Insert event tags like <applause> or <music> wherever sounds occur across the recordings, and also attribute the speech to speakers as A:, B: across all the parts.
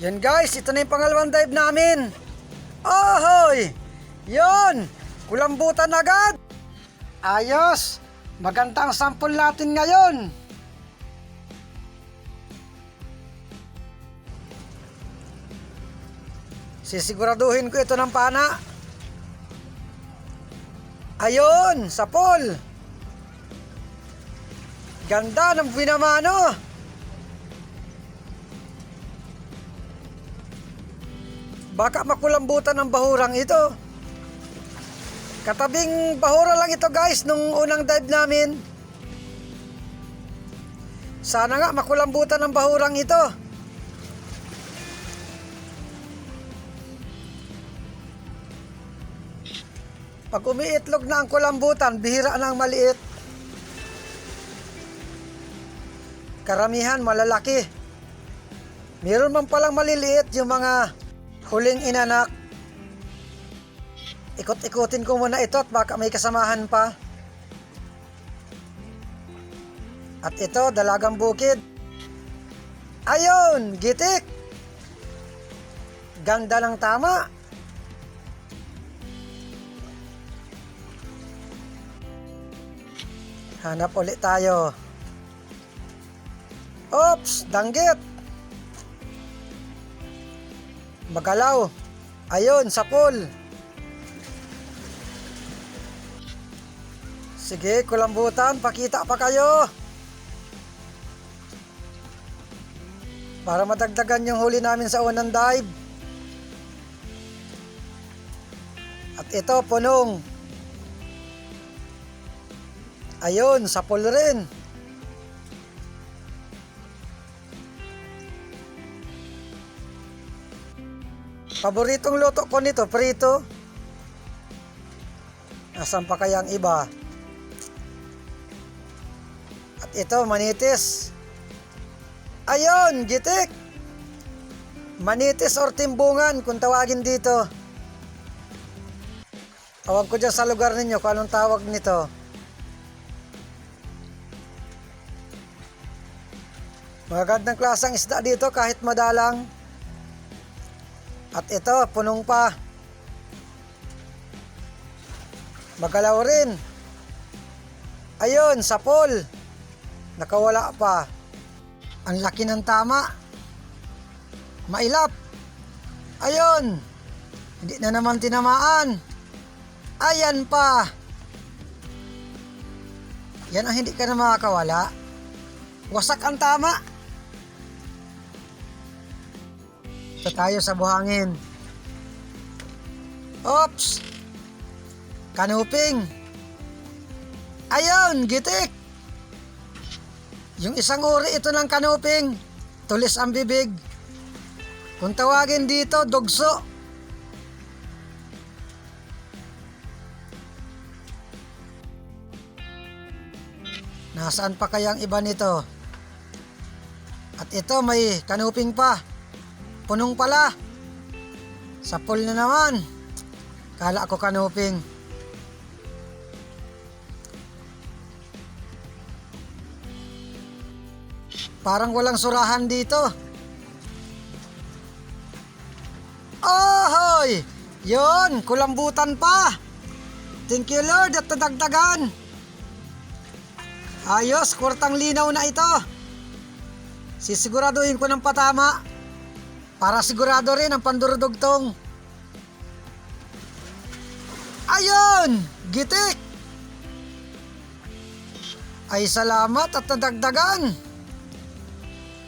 A: Yan guys, ito na yung pangalawang dive namin. Ahoy! Yon! Kulambutan agad! Ayos! Magandang sample natin ngayon. Sisiguraduhin ko ito ng pana. Ayun, sapol. Ganda ng binamano. Baka makulambutan ng bahurang ito. Katabing bahura lang ito guys nung unang dive namin. Sana nga makulambutan ng bahurang ito. Pag umiitlog na ang kulambutan, bihira na ang maliit. Karamihan malalaki. Meron man palang maliliit yung mga huling inanak. Ikot-ikutin ko muna ito at baka may kasamahan pa. At ito, dalagang bukid. Ayun, gitik. Ganda ng tama. Hanap ulit tayo. Oops, danggit. Magalaw. Ayun, sa pool. Sige, kulambutan, pakita pa kayo. Para madagdagan yung huli namin sa unang dive. At ito, punong. Ayun, sa pool rin. Paboritong luto ko nito, prito. Nasaan pa kaya ang iba? At ito, manitis. Ayun, gitik. Manitis or timbungan kung tawagin dito. Tawag ko dyan sa lugar ninyo kung anong tawag nito. Magandang klaseng isda dito kahit madalang. At ito, punong pa. Magalaw rin. Ayun, sa pool. Nakawala pa. Ang laki ng tama. Mailap. Ayun. Hindi na naman tinamaan. Ayan pa. Yan ang hindi ka na makakawala. Wasak ang tama. Ito tayo sa buhangin. Oops! Kanuping. Ayun, gitik. Yung isang uri ito ng kanuping. Tulis ang bibig. Kung tawagin dito, dugso. Nasaan pa kayang iba nito? At ito may kanuping pa. Punong pala. Sa pool na naman. Kala ko kanuping. Parang walang surahan dito. Ahoy! Yon, kulambutan pa. Thank you Lord at nadagdagan. Ayos, kwartang linaw na ito. Sisiguraduhin ko ng patama. Para sigurado rin ang pandurudugtong. Ayun! Gitik! Ay salamat at nadagdagan.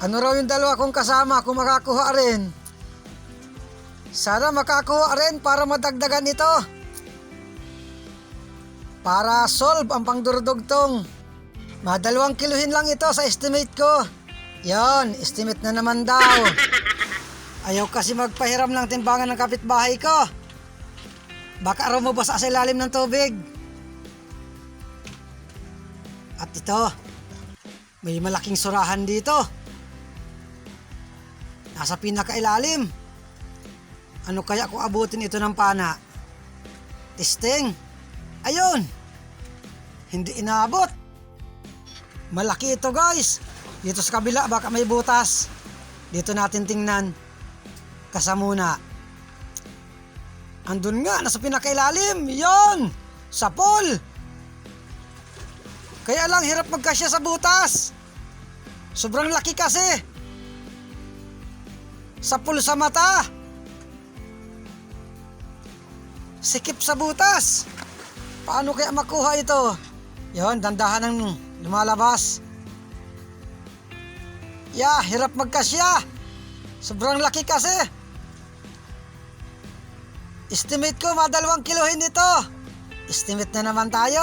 A: Ano raw yung dalawa kong kasama kung makakuha rin? Sana makakuha rin para madagdagan ito. Para solve ang pangdurudugtong. Madalawang kiluhin lang ito sa estimate ko. Yon, estimate na naman daw. <laughs> Ayaw kasi magpahiram ng timbangan ng kapitbahay ko. Baka rumubos sa ilalim ng tubig. At ito, may malaking surahan dito. Nasa pinakailalim. Ano kaya kung abutin ito ng pana? Testing. Ayun. Hindi inaabot. Malaki ito guys. Dito sa kabila baka may butas. Dito natin tingnan. Kasamuna. Andun nga, nasa pinakailalim. Yon! Sa pool. Kaya lang hirap magkasya sa butas. Sobrang laki kasi. Sa pool sa mata. Sikip sa butas. Paano kaya makuha ito? Yon, dandahan ng lumalabas. Ya, hirap magkasya. Sobrang laki kasi. Estimate ko, madalawang kilohin ito. Estimate na naman tayo.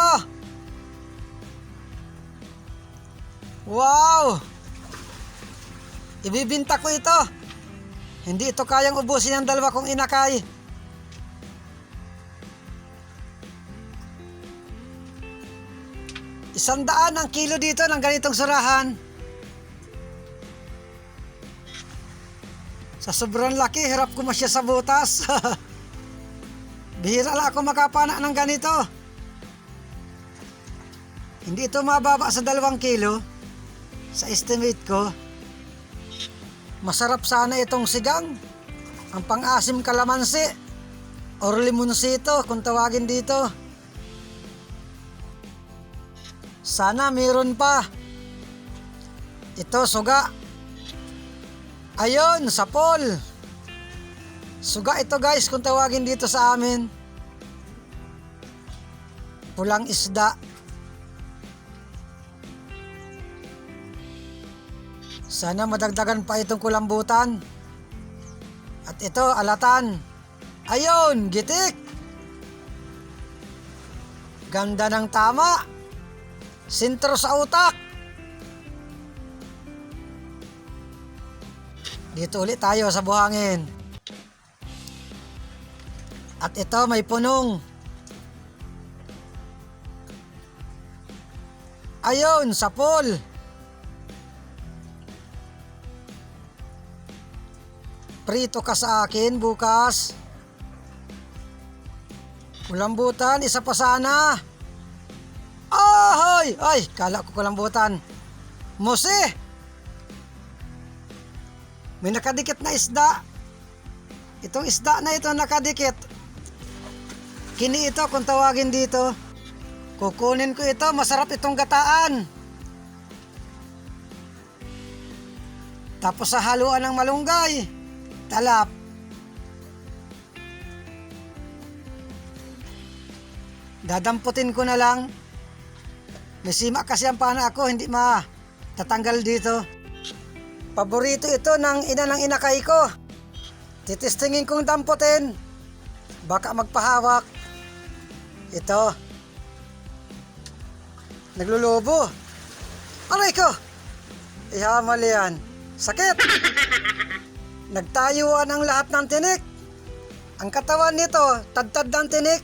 A: Wow! Ibibinta ko ito. Hindi ito kayang ubusin ng dalawa kong inakay. Isang daan ang kilo dito ng ganitong surahan. Sa sobrang laki, hirap ko masya sa butas. <laughs> Bihira lang ako makapana ng ganito. Hindi ito mababa sa dalawang kilo. Sa estimate ko. Masarap sana itong sigang. Ang pang-asim kalamansi. Or limonsito kung tawagin dito. Sana meron pa. Ito, suga. Ayun, sapol. Suga ito guys kung tawagin dito sa amin. Pulang isda. Sana madagdagan pa itong kulambutan. At ito, alatan. Ayun, gitik. Ganda ng tama. Sintro sa utak. Dito ulit tayo sa buhangin. At ito may punong. Ayun, sa pool. Prito ka sa akin bukas. Kulambutan, isa pa sana. Ahoy! Ay, kala ko kulambutan. Mose! May nakadikit na isda. Itong isda na ito nakadikit. Kini ito kung tawagin dito. Kukunin ko ito, masarap itong gataan. Tapos sa haluan ng malunggay, talap. Dadamputin ko na lang. May sima kasi ang pana ako, hindi ma tatanggal dito. Paborito ito ng ina ng inakay ko. Titistingin kong damputin. Baka magpahawak. Ito. Naglulubo. Aray ko! Ihamal yan. Sakit! <laughs> Nagtayuan ang lahat ng tinik. Ang katawan nito, tadtad ng tinik.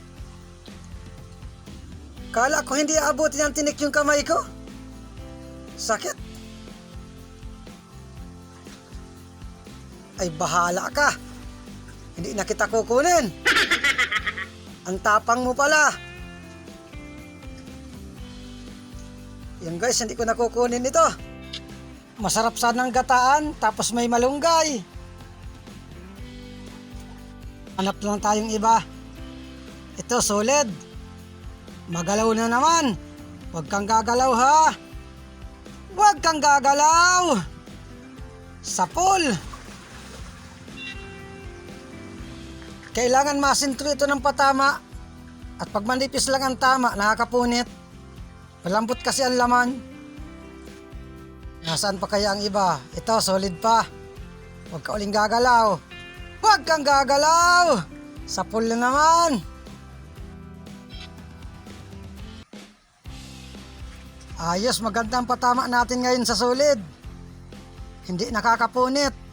A: Kala ko hindi aabutin ng tinik yung kamay ko. Sakit. Ay bahala ka. Hindi na kita kukunin. <laughs> Ang tapang mo pala. Yan guys, hindi ko na kukunin ito. Masarap sanang gataan, tapos may malunggay. Hanap lang tayong iba. Ito, solid. Magalaw na naman. Huwag kang gagalaw ha. Huwag kang gagalaw. Sa pool. Kailangan masintro ito ng patama. At pag manipis lang ang tama, nakakapunit. Malambot kasi ang laman. Nasaan pa kaya ang iba? Ito, solid pa. Huwag ka uling gagalaw. Huwag kang gagalaw! Sa pool na naman. Ayos, magandang patama natin ngayon sa solid. Hindi nakakapunit.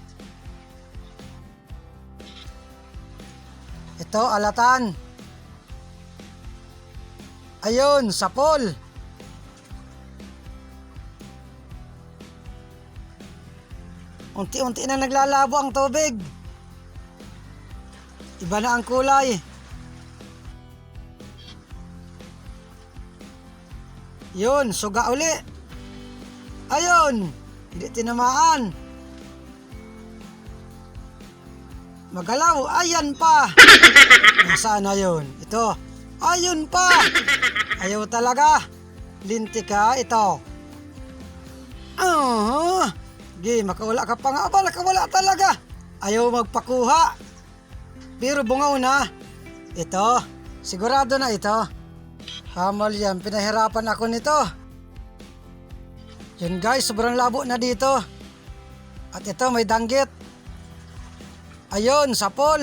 A: Ito, alatan. Ayun, sapol. Unti-unti na naglalabo ang tubig. Iba na ang kulay. Yun, suga uli. Ayun, hindi tinamaan. Magalaw, ayan pa. <laughs> Nasaan na yun? Ito. Ayun pa. Ayaw talaga. Lintik ka, ito. Ah, Gi, makawala ka pa nga. Aba, nakawala talaga. Ayaw magpakuha. Pero bungaw na. Ito, sigurado na ito. Hamal yan, pinahirapan ako nito. Yan guys, sobrang labo na dito. At ito, may danggit. Ayun, sapol.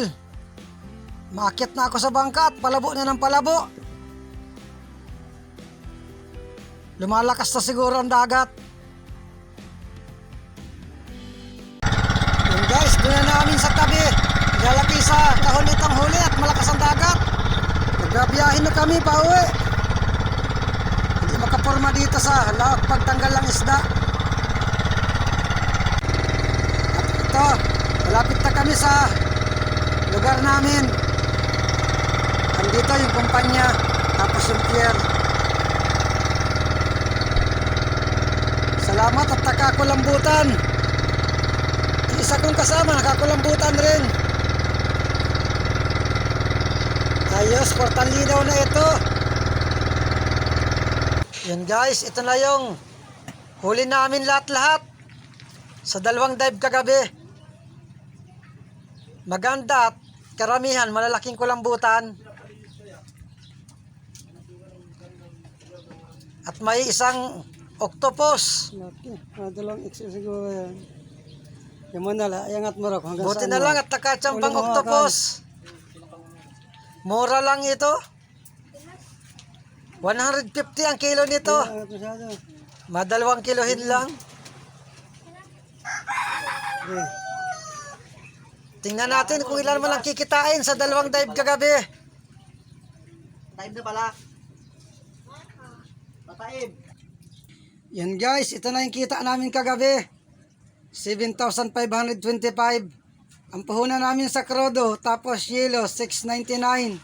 A: Maakit na ako sa bangka at palabo na ng palabo. Lumalakas na siguro ang dagat. Yun guys, doon na namin sa tabi. Lalaki sa kahon itong huli at malakas ang dagat. Nagbabiyahin na kami pa uwi. Hindi makaporma dito sa laot pagtanggal ng isda. At ito, malapit na kami sa lugar namin. Andito yung kumpanya, tapos yung pier. Salamat at nakakulambutan. Isa kong kasama, nakakulambutan rin. Ayos, portan linaw na ito. Yan guys, ito na yung huli namin lahat-lahat. Sa dalawang dive kagabi. Maganda at karamihan, malalaking kulambutan. At may isang octopus.
B: Laki. Ah, XL siguro yan. Yung ayangat mo rin hanggang
A: Buti na lang at nakachampang octopus. Mura lang ito. 150 ang kilo nito. Madalawang kilohin lang.
B: Okay.
A: Tingnan natin kung ilan mo lang kikitain sa dalawang dive kagabi.
B: Time na pala. Pataib.
A: Yan guys, ito na yung kita namin kagabi. 7,525. Ang puhunan namin sa krodo, tapos yelo, 699.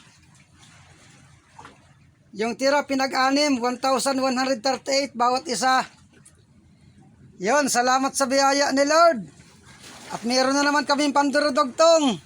A: Yung tira pinag-anim, 1,138 bawat isa. Yon, salamat sa biyaya ni Lord. At meron na naman kaming pandurudogtong.